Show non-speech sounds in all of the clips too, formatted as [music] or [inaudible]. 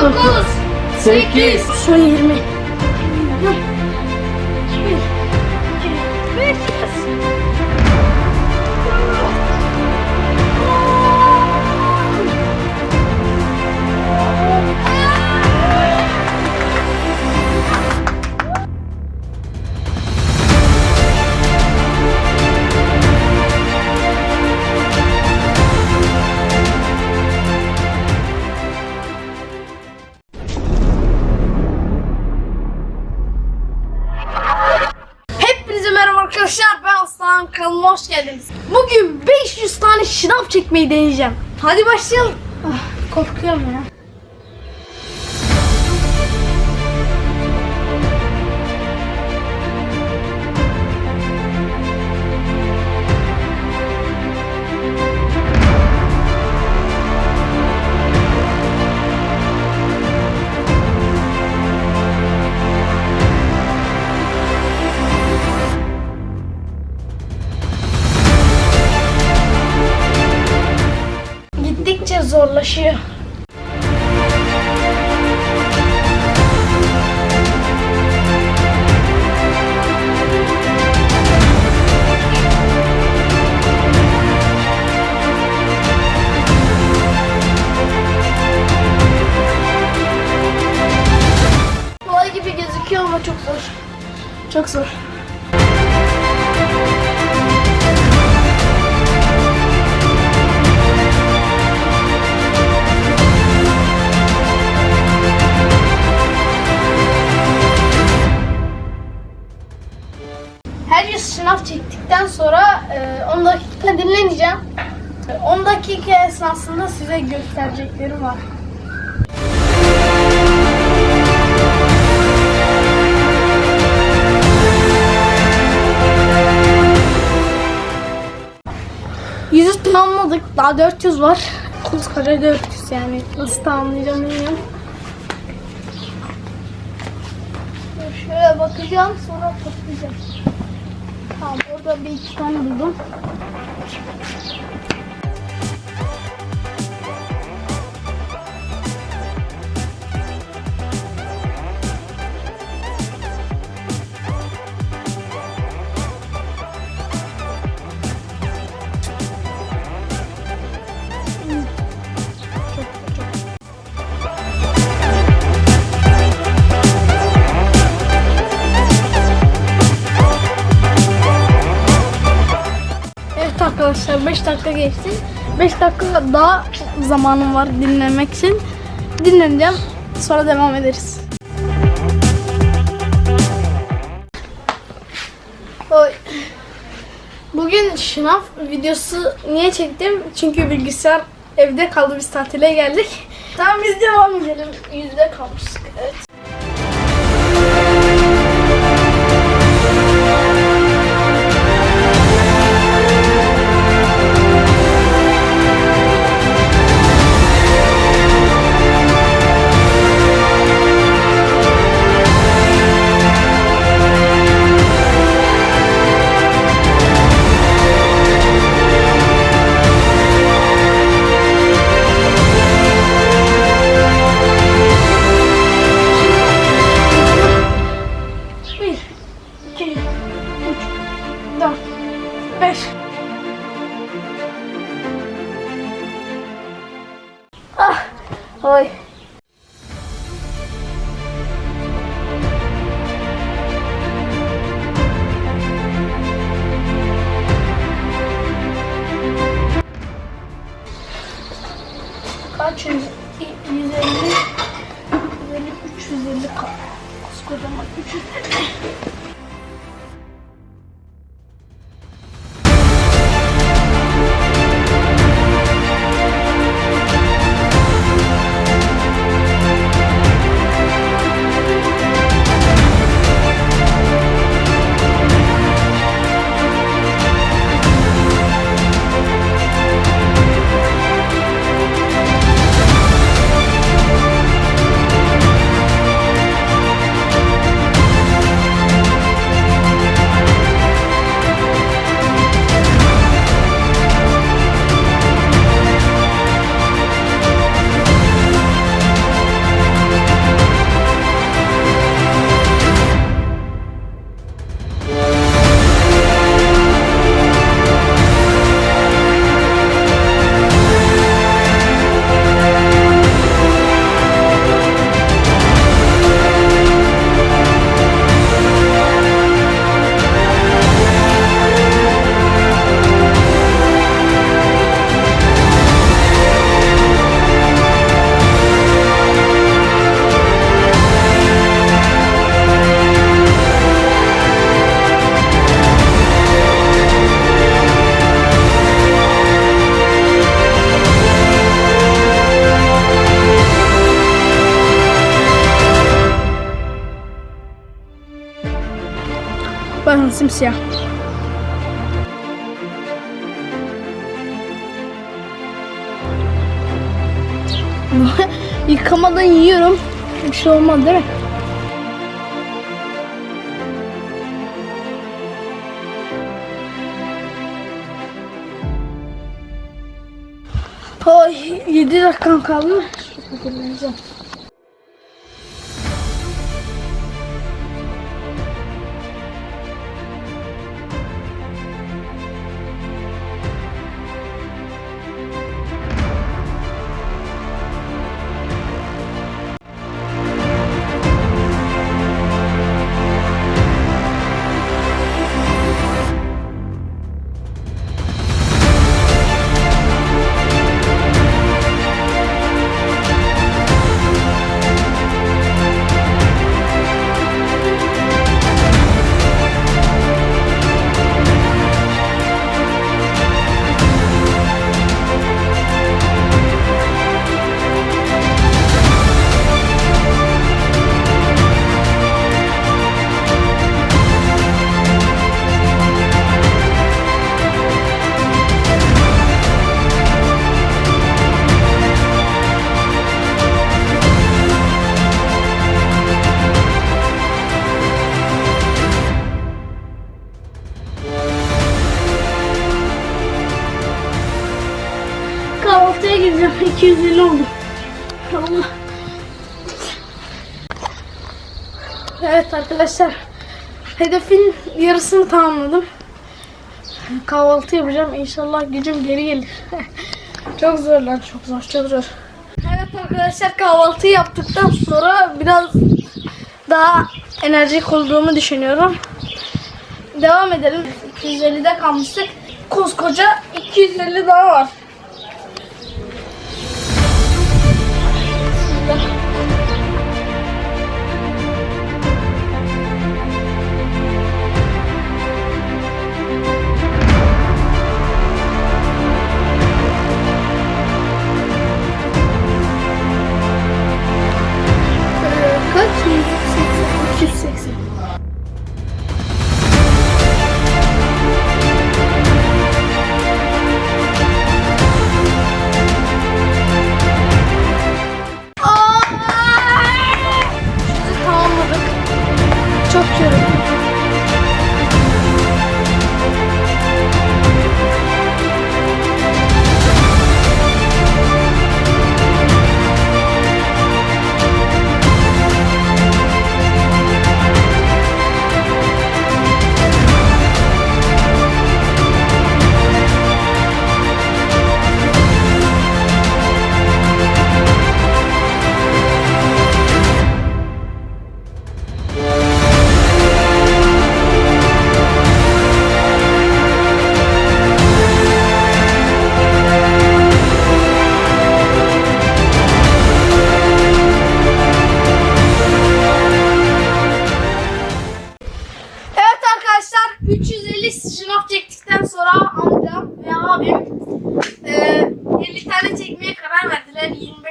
Dokuz. Sekiz. Son 20. geldiniz. Bugün 500 tane şınav çekmeyi deneyeceğim. Hadi başlayalım. Ah, korkuyorum ya. Zorlaşıyor. Gibi gözüküyor ama çok zor. Çok zor. Sonra e, 10 dakika dinleneceğim. E, 10 dakika esnasında size göstereceklerim var. Yüzü tamamladık. Daha 400 var. Koskoca 400 yani. Nasıl tamamlayacağım bilmiyorum. Şöyle bakacağım sonra toplayacağım. Tamam orada bir iki tane buldum. Arkadaşlar 5 dakika geçti. 5 dakika daha zamanım var dinlemek için. Dinleneceğim. Sonra devam ederiz. Oy. Bugün şınav videosu niye çektim? Çünkü bilgisayar evde kaldı biz tatile geldik. Tamam biz devam edelim. Yüzde kalmıştık. Evet. Oy. Kaç yüz? 150, 150, 350 kaldı. Koskocaman 350. simsiyah. [laughs] Yıkamadan yiyorum. Bir şey olmaz değil mi? Ay 7 dakikam kaldı. Şu Kahvaltıya gideceğim. 250 [laughs] oldu. Allah. Evet arkadaşlar. Hedefin yarısını tamamladım. Kahvaltı yapacağım. İnşallah gücüm geri gelir. [laughs] çok zor lan. Çok zor. Çok zor. Evet arkadaşlar kahvaltı yaptıktan sonra biraz daha enerjik olduğumu düşünüyorum. Devam edelim. 250'de kalmıştık. Koskoca 250 daha var.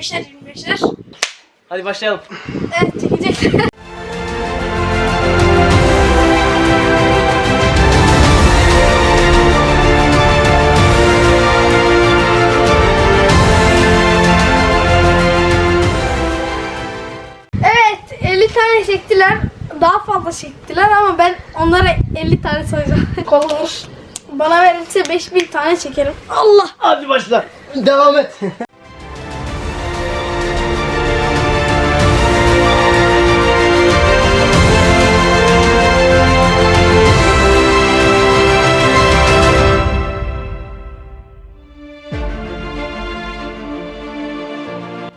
25'ler 25'ler. Hadi başlayalım. Evet çekecek. 50 tane çektiler. Daha fazla çektiler ama ben onlara 50 tane sayacağım. Kolumuz. Bana verirse 5000 tane çekerim. Allah! Hadi başla. Devam et. [laughs]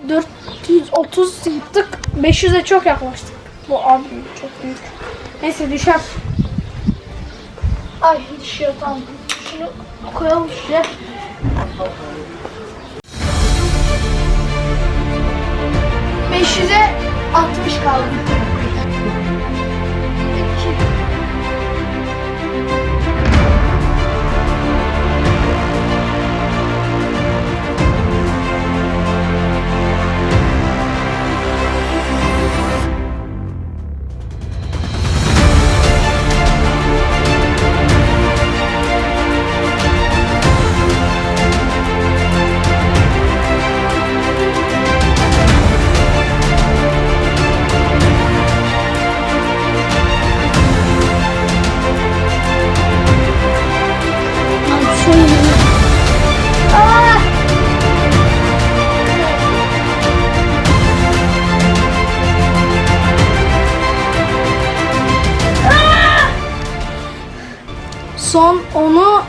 ...430 yaptık. 500'e çok yaklaştık. Bu abi çok büyük. Neyse düşer. Ay düşüyor tamam. Şunu koyalım şuraya. ...500'e 60 kaldı.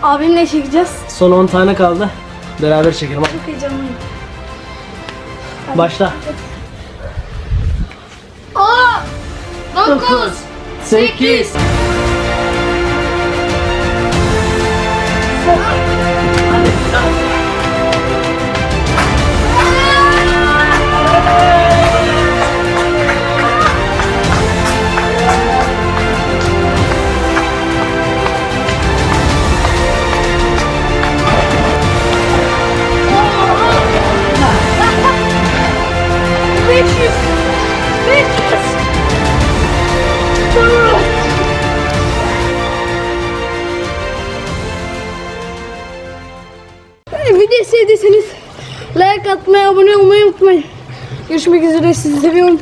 Abimle çekeceğiz. Son 10 tane kaldı. Beraber çekelim. Çok heyecanlıyım. Başla. Aa! 9 8 Video sevdiyseniz like atmayı, abone olmayı unutmayın. Görüşmek üzere sizi seviyorum.